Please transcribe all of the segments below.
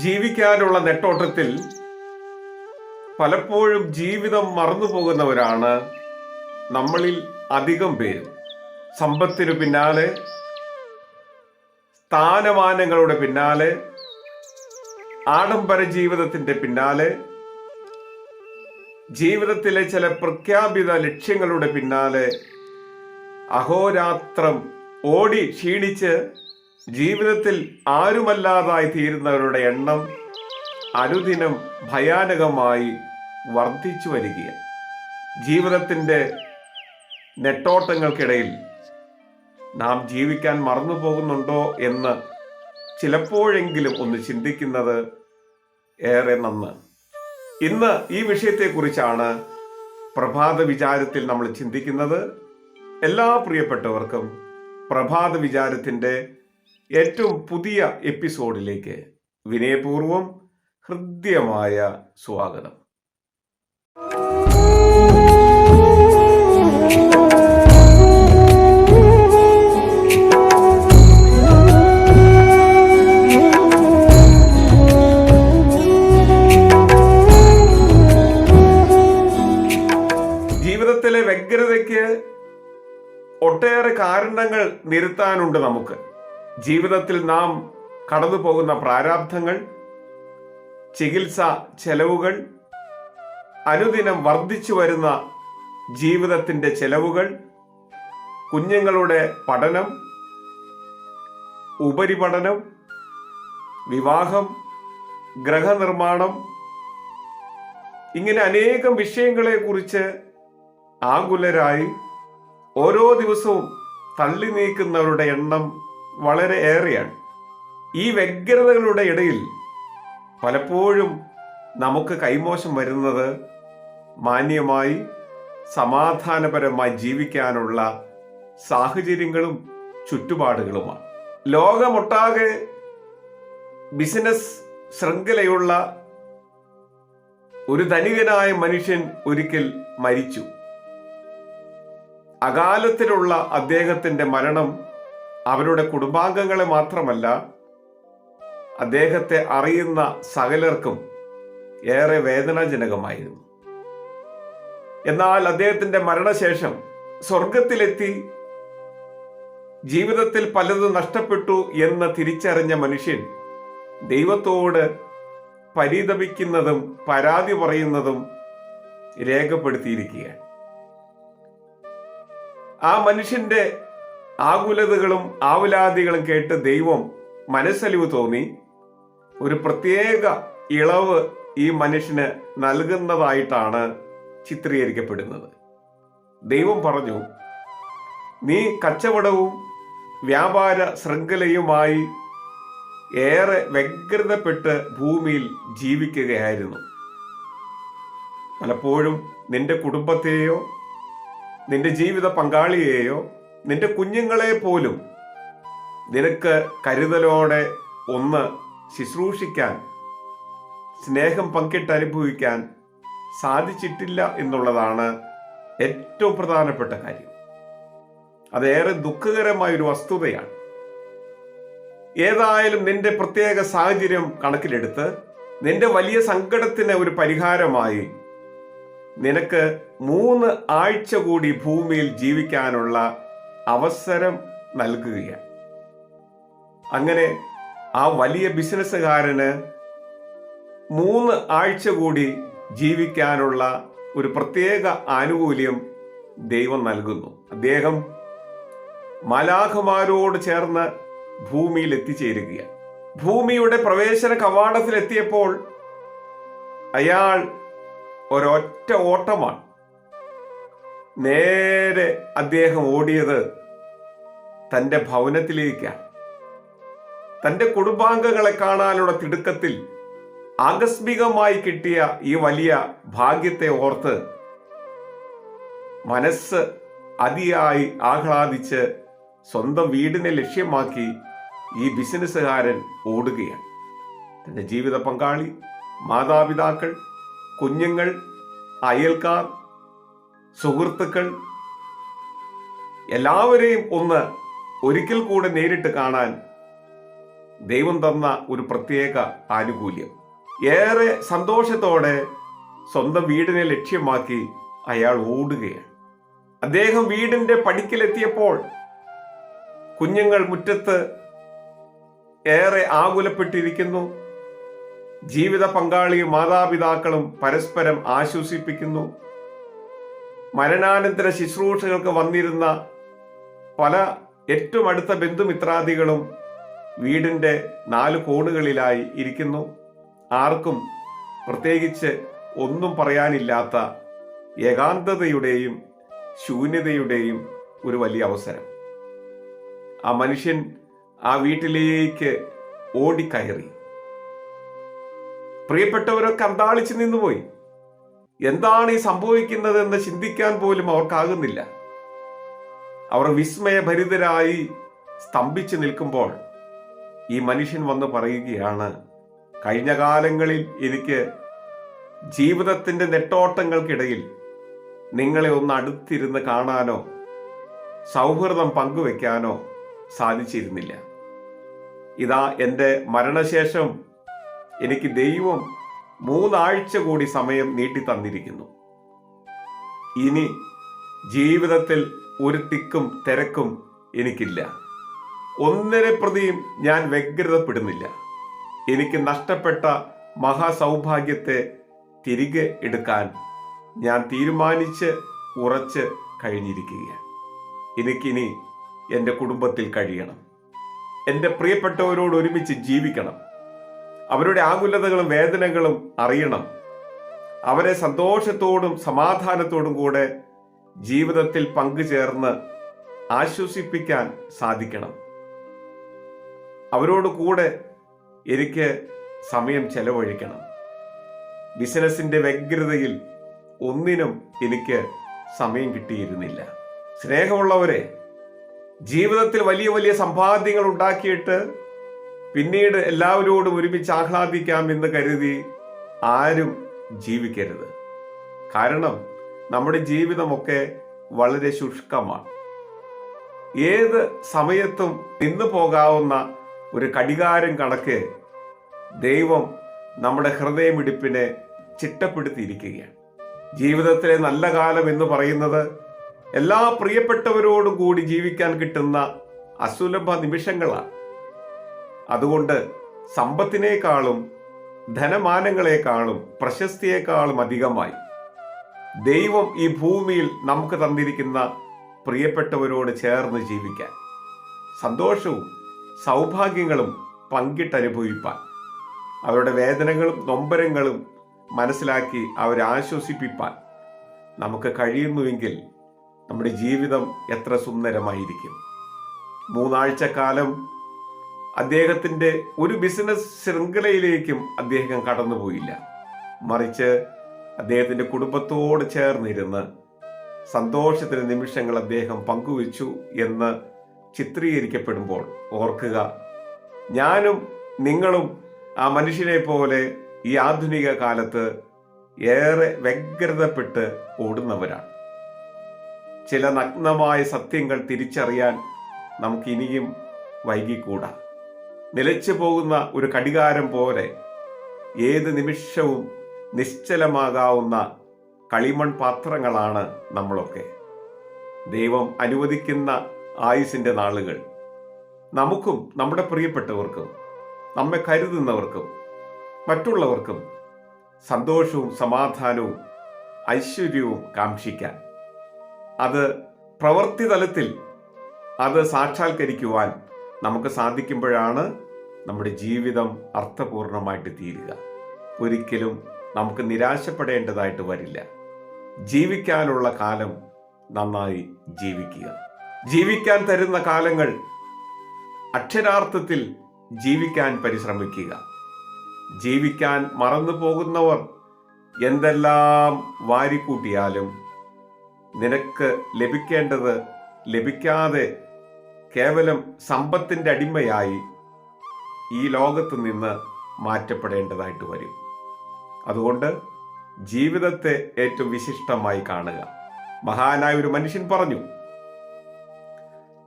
ജീവിക്കാനുള്ള നെട്ടോട്ടത്തിൽ പലപ്പോഴും ജീവിതം മറന്നു പോകുന്നവരാണ് നമ്മളിൽ അധികം പേരും സമ്പത്തിനു പിന്നാലെ സ്ഥാനമാനങ്ങളുടെ പിന്നാലെ ആഡംബര ജീവിതത്തിന്റെ പിന്നാലെ ജീവിതത്തിലെ ചില പ്രഖ്യാപിത ലക്ഷ്യങ്ങളുടെ പിന്നാലെ അഹോരാത്രം ഓടി ക്ഷീണിച്ച് ജീവിതത്തിൽ ആരുമല്ലാതായി തീരുന്നവരുടെ എണ്ണം അനുദിനം ഭയാനകമായി വർദ്ധിച്ചു വരികയാണ്. ജീവിതത്തിന്റെ നെട്ടോട്ടങ്ങൾക്കിടയിൽ നാം ജീവിക്കാൻ മറന്നു പോകുന്നുണ്ടോ എന്ന് ചിലപ്പോഴെങ്കിലും ഒന്ന് ചിന്തിക്കുന്നത് ഏറെ നന്ന് ഇന്ന് ഈ വിഷയത്തെക്കുറിച്ചാണ് പ്രഭാത വിചാരത്തിൽ നമ്മൾ ചിന്തിക്കുന്നത്. എല്ലാ പ്രിയപ്പെട്ടവർക്കും പ്രഭാത വിചാരത്തിന്റെ ഏറ്റവും പുതിയ എപ്പിസോഡിലേക്ക് വിനയപൂർവം ഹൃദ്യമായ സ്വാഗതം. വ്യഗ്രതയ്ക്ക് ഒട്ടേറെ കാരണങ്ങൾ നിരത്താനുണ്ട് നമുക്ക്. ജീവിതത്തിൽ നാം കടന്നു പോകുന്ന പ്രാരാബ്ധങ്ങൾ ചികിത്സ ചെലവുകൾ അനുദിനം വർദ്ധിച്ചു വരുന്ന ജീവിതത്തിന്റെ ചെലവുകൾ കുഞ്ഞുങ്ങളുടെ പഠനം ഉപരിപഠനം വിവാഹം ഗ്രഹനിർമ്മാണം ഇങ്ങനെ അനേകം വിഷയങ്ങളെക്കുറിച്ച് ആകുലരായി ഓരോ ദിവസവും തള്ളി നീക്കുന്നവരുടെ എണ്ണം വളരെ ഏറെയാണ്. ഈ വ്യഗ്രതകളുടെ ഇടയിൽ പലപ്പോഴും നമുക്ക് കൈമോശം വരുന്നത് മാന്യമായി സമാധാനപരമായി ജീവിക്കാനുള്ള സാഹചര്യങ്ങളും ചുറ്റുപാടുകളുമാണ്. ലോകമൊട്ടാകെ ബിസിനസ് ശൃംഖലയുള്ള ഒരു ധനികനായ മനുഷ്യൻ ഒരിക്കൽ മരിച്ചു. അകാലത്തിലുള്ള അദ്ദേഹത്തിന്റെ മരണം അവരുടെ കുടുംബാംഗങ്ങളെ മാത്രമല്ല അദ്ദേഹത്തെ അറിയുന്ന സകലർക്കും ഏറെ വേദനാജനകമായിരുന്നു. എന്നാൽ അദ്ദേഹത്തിന്റെ മരണശേഷം സ്വർഗത്തിലെത്തി ജീവിതത്തിൽ പലതും നഷ്ടപ്പെട്ടു എന്ന് തിരിച്ചറിഞ്ഞ മനുഷ്യൻ ദൈവത്തോട് പരിതപിക്കുന്നതും പരാതി പറയുന്നതും രേഖപ്പെടുത്തിയിരിക്കുകയാണ്. ആ മനുഷ്യന്റെ ആകുലതകളും ആവുലാദികളും കേട്ട് ദൈവം മനസ്സലിവ് തോന്നി. ഒരു പ്രത്യേക ഇളവ് ഈ മനുഷ്യന് നൽകുന്നതായിട്ടാണ് ചിത്രീകരിക്കപ്പെടുന്നത്. ദൈവം പറഞ്ഞു നീ കച്ചവടവും വ്യാപാര ശൃംഖലയുമായി ഏറെ വ്യഗ്രതപ്പെട്ട് ഭൂമിയിൽ ജീവിക്കുകയായിരുന്നു. പലപ്പോഴും നിന്റെ കുടുംബത്തെയോ നിന്റെ ജീവിത പങ്കാളിയെയോ നിന്റെ കുഞ്ഞുങ്ങളെ പോലും നിനക്ക് കരുതലോടെ ഒന്ന് ശുശ്രൂഷിക്കാൻ സ്നേഹം പങ്കിട്ട് അനുഭവിക്കാൻ സാധിച്ചിട്ടില്ല എന്നുള്ളതാണ് ഏറ്റവും പ്രധാനപ്പെട്ട കാര്യം. അതേറെ ദുഃഖകരമായ ഒരു വസ്തുതയാണ്. ഏതായാലും നിന്റെ പ്രത്യേക സാഹചര്യം കണക്കിലെടുത്ത് നിന്റെ വലിയ സങ്കടത്തിന് ഒരു പരിഹാരമായി നിനക്ക് മൂന്ന് ആഴ്ച കൂടി ഭൂമിയിൽ ജീവിക്കാനുള്ള അവസരം നൽകുകയാണ്. അങ്ങനെ ആ വലിയ ബിസിനസ്സുകാരന് മൂന്ന് ആഴ്ച കൂടി ജീവിക്കാനുള്ള ഒരു പ്രത്യേക ആനുകൂല്യം ദൈവം നൽകുന്നു. അദ്ദേഹം മലാഖമാരോട് ചേർന്ന് ഭൂമിയിൽ എത്തിച്ചേരുകയാണ്. ഭൂമിയുടെ പ്രവേശന കവാടത്തിൽ എത്തിയപ്പോൾ അയാൾ ഒരൊറ്റ ഓട്ടമാണ്. നേരെ അദ്ദേഹം ഓടിയത് തന്റെ ഭവനത്തിലേക്കാണ്. തന്റെ കുടുംബാംഗങ്ങളെ കാണാനുള്ള തിടുക്കത്തിൽ ആകസ്മികമായി കിട്ടിയ ഈ വലിയ ഭാഗ്യത്തെ ഓർത്ത് മനസ്സ് അതിയായി ആഹ്ലാദിച്ച് സ്വന്തം വീടിനെ ലക്ഷ്യമാക്കി ഈ ബിസിനസ്സുകാരൻ ഓടുകയാണ്. തന്റെ ജീവിത പങ്കാളി മാതാപിതാക്കൾ കുഞ്ഞുങ്ങൾ അയൽക്കാർ സുഹൃത്തുക്കൾ എല്ലാവരെയും ഒന്ന് ഒരിക്കൽ കൂടെ നേരിട്ട് കാണാൻ ദൈവം തന്ന ഒരു പ്രത്യേക ആനുകൂല്യം. ഏറെ സന്തോഷത്തോടെ സ്വന്തം വീടിനെ ലക്ഷ്യമാക്കി അയാൾ ഓടുകയാണ്. അദ്ദേഹം വീടിന്റെ പടിക്കലെത്തിയപ്പോൾ കുഞ്ഞുങ്ങൾ മുറ്റത്ത് ഏറെ ആകുലപ്പെട്ടിരിക്കുന്നു. ജീവിത പങ്കാളിയും മാതാപിതാക്കളും പരസ്പരം ആശ്വസിപ്പിക്കുന്നു. മരണാനന്തര ശുശ്രൂഷകൾക്ക് വന്നിരുന്ന പല ഏറ്റവും അടുത്ത ബന്ധുമിത്രാദികളും വീടിന്റെ നാല് കോണുകളിലായി ഇരിക്കുന്നു. ആർക്കും പ്രത്യേകിച്ച് ഒന്നും പറയാനില്ലാത്ത ഏകാന്തതയുടെയും ശൂന്യതയുടെയും ഒരു വലിയ അവസരം. ആ മനുഷ്യൻ ആ വീട്ടിലേക്ക് ഓടിക്കയറി. പ്രിയപ്പെട്ടവരൊക്കെ അന്താളിച്ചു നിന്നുപോയി. എന്താണ് ഈ സംഭവിക്കുന്നതെന്ന് ചിന്തിക്കാൻ പോലും അവർക്കാകുന്നില്ല. അവർ വിസ്മയഭരിതരായി സ്തംഭിച്ചു നിൽക്കുമ്പോൾ ഈ മനുഷ്യൻ വന്ന് പറയുകയാണ് കഴിഞ്ഞ കാലങ്ങളിൽ എനിക്ക് ജീവിതത്തിന്റെ നെട്ടോട്ടങ്ങൾക്കിടയിൽ നിങ്ങളെ ഒന്ന് അടുത്തിരുന്ന് കാണാനോ സൗഹൃദം പങ്കുവെക്കാനോ സാധിച്ചിരുന്നില്ല. ഇതാ എന്റെ മരണശേഷം എനിക്ക് ദൈവം മൂന്നാഴ്ച കൂടി സമയം നീട്ടി തന്നിരിക്കുന്നു. ഇനി ജീവിതത്തിൽ ഒരു തിക്കും തിരക്കും എനിക്കില്ല. ഒന്നിനെ പ്രതിയും ഞാൻ വ്യഗ്രതപ്പെടുന്നില്ല. എനിക്ക് നഷ്ടപ്പെട്ട മഹാസൗഭാഗ്യത്തെ തിരികെ എടുക്കാൻ ഞാൻ തീരുമാനിച്ച് ഉറച്ച് കഴിഞ്ഞിരിക്കുകയാണ്. എനിക്കിനി എന്റെ കുടുംബത്തിൽ കഴിയണം. എന്റെ പ്രിയപ്പെട്ടവരോട് ഒരുമിച്ച് ജീവിക്കണം. അവരുടെ ആകുലതകളും വേദനകളും അറിയണം. അവരെ സന്തോഷത്തോടും സമാധാനത്തോടും കൂടെ ജീവിതത്തിൽ പങ്കുചേർന്ന് ആശ്വസിപ്പിക്കാൻ സാധിക്കണം. അവരോട് കൂടെ എനിക്ക് സമയം ചെലവഴിക്കണം. ബിസിനസിന്റെ വ്യഗ്രതയിൽ ഒന്നിനും എനിക്ക് സമയം കിട്ടിയിരുന്നില്ല. സ്നേഹമുള്ളവരെ ജീവിതത്തിൽ വലിയ വലിയ സമ്പാദ്യങ്ങൾ ഉണ്ടാക്കിയിട്ട് പിന്നീട് എല്ലാവരോടും ഒരുമിച്ച് ആഹ്ലാദിക്കാം എന്ന് കരുതി ആരും ജീവിക്കരുത്. കാരണം നമ്മുടെ ജീവിതമൊക്കെ വളരെ ശുഷ്കമാണ്. ഏത് സമയത്തും നിന്നു പോകാവുന്ന ഒരു കടികാരം കണക്ക് ദൈവം നമ്മുടെ ഹൃദയമിടിപ്പിനെ ചിട്ടപ്പെടുത്തിയിരിക്കുകയാണ്. ജീവിതത്തിലെ നല്ല കാലം എന്ന് പറയുന്നത് എല്ലാ പ്രിയപ്പെട്ടവരോടും കൂടി ജീവിക്കാൻ കിട്ടുന്ന അസുലഭ നിമിഷങ്ങളാണ്. അതുകൊണ്ട് സമ്പത്തിനേക്കാളും ധനമാനങ്ങളെക്കാളും പ്രശസ്തിയേക്കാളും അധികമായി ദൈവം ഈ ഭൂമിയിൽ നമുക്ക് തന്നിരിക്കുന്ന പ്രിയപ്പെട്ടവരോട് ചേർന്ന് ജീവിക്കാൻ സന്തോഷവും സൗഭാഗ്യങ്ങളും പങ്കിട്ടനുഭവിപ്പാൻ അവരുടെ വേദനകളും നൊമ്പരങ്ങളും മനസ്സിലാക്കി അവരെ ആശ്വസിപ്പിപ്പാൻ നമുക്ക് കഴിയുന്നുവെങ്കിൽ നമ്മുടെ ജീവിതം എത്ര സുന്ദരമായിരിക്കും. മൂന്നാഴ്ചക്കാലം അദ്ദേഹത്തിന്റെ ഒരു ബിസിനസ് ശൃംഖലയിലേക്കും അദ്ദേഹം കടന്നുപോയില്ല. മറിച്ച് അദ്ദേഹത്തിന്റെ കുടുംബത്തോട് ചേർന്നിരുന്ന് സന്തോഷത്തിന് നിമിഷങ്ങൾ അദ്ദേഹം പങ്കുവച്ചു എന്ന് ചിത്രീകരിക്കപ്പെടുമ്പോൾ ഓർക്കുക ഞാനും നിങ്ങളും ആ മനുഷ്യനെ പോലെ ഈ ആധുനിക കാലത്ത് ഏറെ വ്യഗ്രതപ്പെട്ട് ഓടുന്നവരാണ്. ചില നഗ്നമായ സത്യങ്ങൾ തിരിച്ചറിയാൻ നമുക്കിനിയും വൈകിക്കൂടാ. നിലച്ചു പോകുന്ന ഒരു കടികാരം പോലെ ഏത് നിമിഷവും നിശ്ചലമാകാവുന്ന കളിമൺ പാത്രങ്ങളാണ് നമ്മളൊക്കെ. ദൈവം അനുവദിക്കുന്ന ആയുസിന്റെ നാളുകൾ. നമുക്കും നമ്മുടെ പ്രിയപ്പെട്ടവർക്കും നമ്മെ കരുതുന്നവർക്കും മറ്റുള്ളവർക്കും സന്തോഷവും സമാധാനവും ഐശ്വര്യവും കാക്ഷിക്കാൻ അത് പ്രവൃത്തി തലത്തിൽ അത് സാക്ഷാത്കരിക്കുവാൻ നമുക്ക് സാധിക്കുമ്പോഴാണ് നമ്മുടെ ജീവിതം അർത്ഥപൂർണമായിട്ട് തീരുക. ഒരിക്കലും നമുക്ക് നിരാശപ്പെടേണ്ടതായിട്ട് വരില്ല. ജീവിക്കാനുള്ള കാലം നന്നായി ജീവിക്കുക. ജീവിക്കാൻ തരുന്ന കാലങ്ങൾ അക്ഷരാർത്ഥത്തിൽ ജീവിക്കാൻ പരിശ്രമിക്കുക. ജീവിക്കാൻ മറന്നു പോകുന്നവർ എന്തെല്ലാം വാരിക്കൂട്ടിയാലും നിനക്ക് ലഭിക്കേണ്ടത് ലഭിക്കാതെ കേവലം സമ്പത്തിന്റെ അടിമയായി ഈ ലോകത്ത് നിന്ന് മാറ്റപ്പെടേണ്ടതായിട്ട് വരും. അതുകൊണ്ട് ജീവിതത്തെ ഏറ്റവും വിശിഷ്ടമായി കാണുക. മഹാനായ ഒരു മനുഷ്യൻ പറഞ്ഞു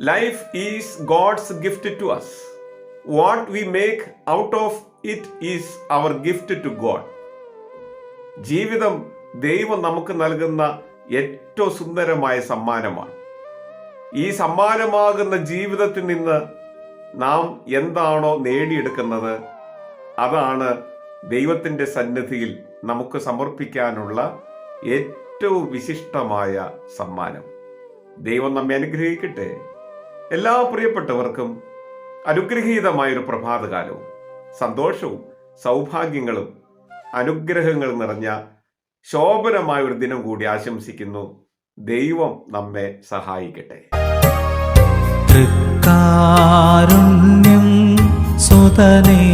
life is God's gift to us what we make out of it is our gift to God ജീവിതം ദൈവം നമുക്ക് നൽകുന്ന ഏറ്റവും സുന്ദരമായ സമ്മാനമാണ്. ഈ സമ്മാനമാകുന്ന ജീവിതത്തിൽ നിന്ന് നാം എന്താണോ നേടിയെടുക്കുന്നത് അതാണ് ദൈവത്തിന്റെ സന്നിധിയിൽ നമുക്ക് സമർപ്പിക്കാനുള്ള ഏറ്റവും വിശിഷ്ടമായ സമ്മാനം. ദൈവം നമ്മെ അനുഗ്രഹിക്കട്ടെ. എല്ലാ പ്രിയപ്പെട്ടവർക്കും അനുഗ്രഹീതമായൊരു പ്രഭാതകാലവും സന്തോഷവും സൗഭാഗ്യങ്ങളും അനുഗ്രഹങ്ങളും നിറഞ്ഞ ശോഭനമായ ഒരു ദിനം കൂടി ആശംസിക്കുന്നു. ദൈവം നമ്മെ സഹായിക്കട്ടെ. തൃക്കാരുണ്യം സുതനെ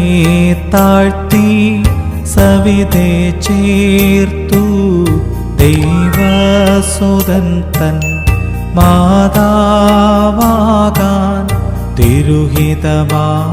താഴ്ത്തി സവിതേ ചേർത്തു. ദൈവസുതൻ തൻ മാതാവാകാൻ തിരുഹിതമാർന്ന